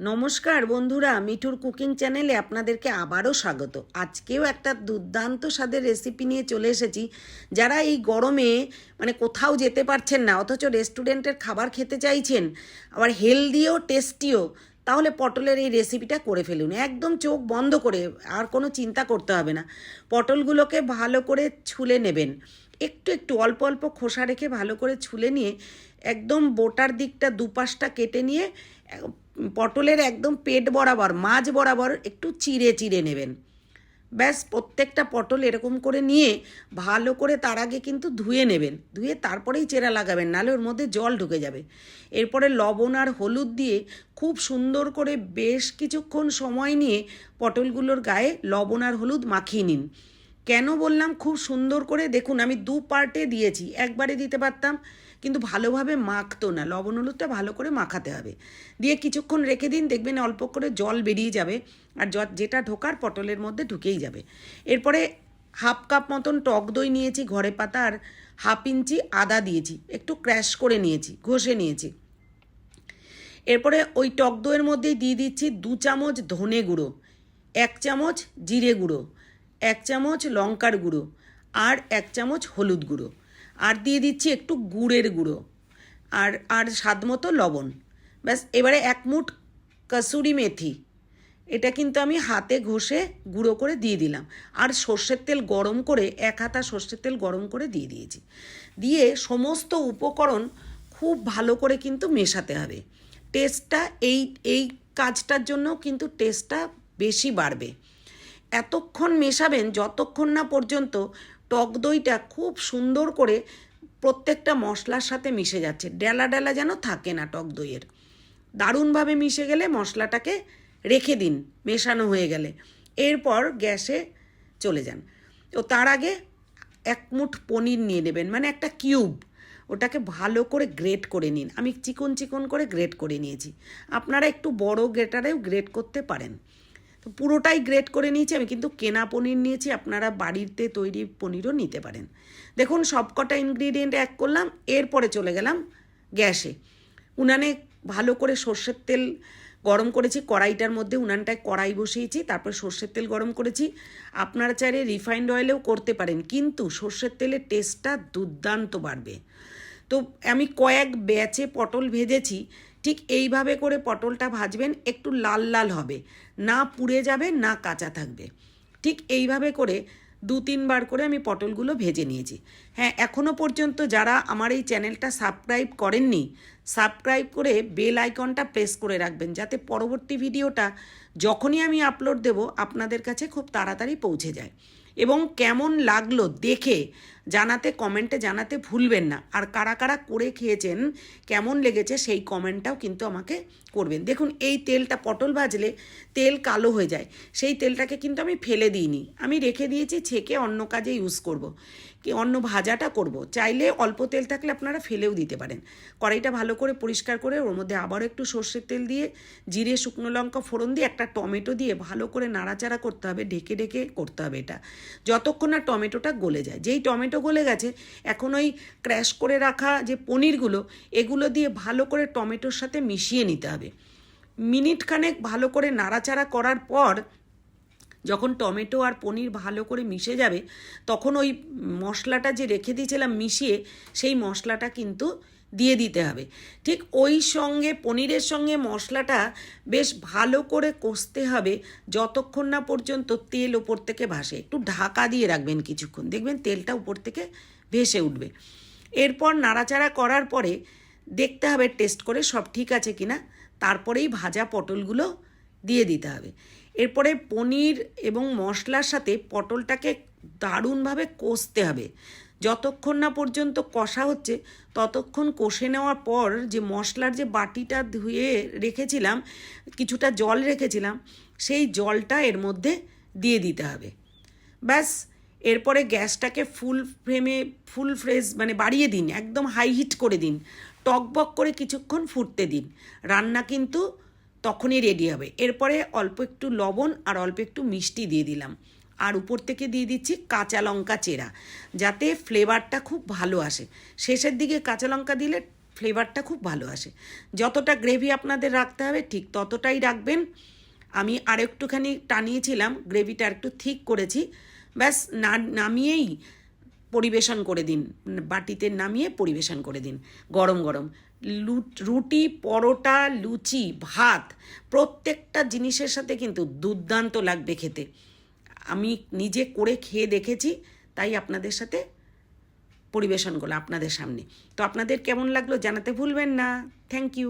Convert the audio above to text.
নমস্কার বন্ধুরা, মিঠুর কুকিং চ্যানেলে আপনাদেরকে আবারও স্বাগত। আজকেও একটা দুর্দান্ত স্বাদের রেসিপি নিয়ে চলে এসেছি। যারা এই গরমে মানে কোথাও যেতে পারছেন না, অথচ রেস্টুরেন্টের খাবার খেতে চাইছেন, আবার হেলদিও টেস্টিও তাহলে পটলের এই রেসিপিটা করে ফেলুন। একদম চোখ বন্ধ করে, আর কোনো চিন্তা করতে হবে না। পটলগুলোকে ভালো করে ছুলে নেবেন। একটু একটু অল্প অল্প খোসা রেখে ভালো করে ছুলে নিয়ে একদম বোটার দিকটা দুপাশটা কেটে নিয়ে পটলের একদম পেট বরাবর, মাঝ বরাবর একটু চিড়ে চিড়ে নেবেন। ব্যাস, প্রত্যেকটা পটল এরকম করে নিয়ে ভালো করে তার আগে কিন্তু ধুয়ে নেবেন। ধুয়ে তারপরেই চেরা লাগাবেন, নাহলে ওর মধ্যে জল ঢুকে যাবে। এরপরে লবণ আর হলুদ দিয়ে খুব সুন্দর করে বেশ কিছুক্ষণ সময় নিয়ে পটলগুলোর গায়ে লবণ আর হলুদ মাখিয়ে নিন। কেন বললাম? খুব সুন্দর করে দেখুন, আমি দু পার্টে দিয়েছি। একবারে দিতে পারতাম, কিন্তু ভালোভাবে মাখতো না। লবণ হলুদটা ভালো করে মাখাতে হবে। দিয়ে কিছুক্ষণ রেখে দিন, দেখবেন অল্প করে জল বেরিয়ে যাবে আর যেটা ঢোকার পটলের মধ্যে ঢুকেই যাবে। এরপরে হাফ কাপ মতন টক দই নিয়েছি, ঘরে পাতা আর হাফ ইঞ্চি আদা দিয়েছি। একটু ক্র্যাশ করে নিয়েছি, ঘষে নিয়েছি। এরপরে ওই টক দইয়ের মধ্যেই দিয়ে দিচ্ছি দু চামচ ধনে গুঁড়ো, এক চামচ জিরে গুঁড়ো। এক চামচ লঙ্কার গুঁড়ো আর এক চামচ হলুদ গুঁড়ো। আর দিয়ে দিচ্ছি একটু গুড়ের গুঁড়ো আর আর স্বাদ মতো লবণ। ব্যাস, এবারে এক মুঠ কসুরি মেথি। এটা কিন্তু আমি হাতে ঘষে গুঁড়ো করে দিয়ে দিলাম। আর সর্ষের তেল গরম করে, এক হাতা সর্ষের তেল গরম করে দিয়ে দিয়েছি। দিয়ে সমস্ত উপকরণ খুব ভালো করে কিন্তু মেশাতে হবে। টেস্টটা এই এই কাজটার জন্য কিন্তু টেস্টটা বেশি বাড়বে। এতক্ষণ মেশাবেন যতক্ষণ না পর্যন্ত টক দইটা খুব সুন্দর করে প্রত্যেকটা মশলার সাথে মিশে যাচ্ছে। ডেলা ডেলা যেন থাকে না টক দইয়ের। দারুণভাবে মিশে গেলে মশলাটাকে রেখে দিন, মেশানো হয়ে গেলে। এরপর গ্যাসে চলে যান। তো তার আগে এক মুঠ পনির নিয়ে নেবেন মানে একটা কিউব। ওটাকে ভালো করে গ্রেট করে নিন। আমি চিকন চিকন করে গ্রেট করে নিয়েছি। আপনারা একটু বড় গ্রেটারেও গ্রেট করতে পারেন। তো পুরোটাই গ্রেট করে নিয়েছি আমি। কিন্তু কেনা পনির নিয়েছি, আপনারা বাড়িতে তৈরি পনিরও নিতে পারেন। দেখুন, সবকটা ইনগ্রিডিয়েন্ট এক করলাম, এরপরে চলে গেলাম গ্যাসে। উনানে ভালো করে সর্ষের তেল গরম করেছি, কড়াইটার মধ্যে উনানটায় কড়াই বসিয়েছি, তারপর সর্ষের তেল গরম করেছি। আপনারা চাইলে রিফাইন্ড অয়েলেও করতে পারেন, কিন্তু সর্ষের তেলের টেস্টটা দুর্দান্ত বাড়বে। তো আমি কয়েক ব্যাচে পটল ভেজেছি ঠিক এইভাবে করে পটলটা ভাজবেন, একটু লাল লাল হবে। না পুড়ে যাবে, না কাঁচা থাকবে। ঠিক এইভাবে করে দু তিনবার করে আমি পটলগুলো ভেজে নিয়েছি। হ্যাঁ এখনও পর্যন্ত যারা আমার এই চ্যানেলটা সাবস্ক্রাইব করেননি, সাবস্ক্রাইব করে বেল আইকনটা প্রেস করে রাখবেন, যাতে পরবর্তী ভিডিওটা যখনই আমি আপলোড দেব, আপনাদের কাছে খুব তাড়াতাড়ি পৌঁছে যায়। এবং কেমন লাগল দেখে জানাতে, কমেন্টে জানাতে ভুলবেন না। আর কারা কারা করে খেয়েছেন, কেমন লেগেছে সেই কমেন্টটাও কিন্তু আমাকে করবেন। দেখুন, এই তেলটা পটল ভাজলে তেল কালো হয়ে যায়। সেই তেলটাকে কিন্তু আমি ফেলে দিইনি। আমি রেখে দিয়েছি, ছেঁকে অন্য কাজে ইউজ করব। কি অন্য ভাজাটা করব। চাইলে অল্প তেল থাকলে আপনারা ফেলেও দিতে পারেন। কড়াইটা ভালো করে পরিষ্কার করে ওর মধ্যে আবারও একটু সর্ষের তেল দিয়ে, জিরে, শুকনো লঙ্কা ফোড়ন দিয়ে একটা টমেটো দিয়ে ভালো করে নাড়াচাড়া করতে হবে। ঢেকে ঢেকে করতে হবে এটা। যতক্ষণ না টমেটোটা গলে যায়। যেই টমেটো গলে গেছে, এখন ওই ক্র্যাশ করে রাখা যে পনিরগুলো, এগুলো দিয়ে ভালো করে টমেটোর সাথে মিশিয়ে নিতে হবে। মিনিট খানেক ভালো করে নাড়াচাড়া করার পর, যখন টমেটো আর পনির ভালো করে মিশে যাবে, তখন ওই মশলাটা যে রেখে দিয়েছিলাম মিশিয়ে, সেই মশলাটা কিন্তু দিয়ে দিতে হবে। ঠিক ওই সঙ্গে পনিরের সঙ্গে মশলাটা বেশ ভালো করে কষতে হবে যতক্ষণ না পর্যন্ত তেল ওপর থেকে ভাসে। একটু ঢাকা দিয়ে রাখবেন কিছুক্ষণ। দেখবেন তেলটা উপর থেকে ভেসে উঠবে। এরপর নাড়াচাড়া করার পরে দেখতে হবে টেস্ট করে সব ঠিক আছে কিনা। তারপরেই ভাজা পটলগুলো দিয়ে দিতে হবে। এরপরে পনির এবং মশলার সাথে পটলটাকে দারুণভাবে কষতে হবে। যতক্ষণ না পর্যন্ত কষা হচ্ছে, ততক্ষণ কষে নেওয়ার পর যে মশলার যে বাটিটা ধুয়ে রেখেছিলাম, কিছুটা জল রেখেছিলাম, সেই জলটা এর মধ্যে দিয়ে দিতে হবে। ব্যাস, এরপরে গ্যাসটাকে ফুল ফ্লেমে, ফুল ফ্রেশ মানে বাড়িয়ে দিন, একদম হাই হিট করে দিন, টকবক করে কিছুক্ষণ ফুটতে দিন। রান্না কিন্তু তখনই রেডি হবে। এরপরে অল্প একটু লবণ আর অল্প একটু মিষ্টি দিয়ে দিলাম। আর উপর থেকে দিয়ে দিচ্ছি কাঁচা লঙ্কা চেরা, যাতে ফ্লেভারটা খুব ভালো আসে। শেষের দিকে কাঁচা লঙ্কা দিলে ফ্লেভারটা খুব ভালো আসে। যতটা গ্রেভি আপনাদের রাখতে হবে ঠিক ততটাই রাখবেন। আমি আর একটুখানি টানিয়েছিলাম, গ্রেভিটা একটু ঠিক করেছি। ব্যাস, না, নামিয়েই পরিবেশন করে দিন। বাটিতে নামিয়ে পরিবেশন করে দিন, গরম গরম। লু- রুটি, পরোটা, লুচি, ভাত, প্রত্যেকটা জিনিসের সাথে কিন্তু দুর্দান্ত লাগবে খেতে। আমি নিজে করে খেয়ে দেখেছি, তাই আপনাদের সাথে পরিবেশন করলাম আপনাদের সামনে। তো আপনাদের কেমন লাগল জানাতে ভুলবেন না। Thank you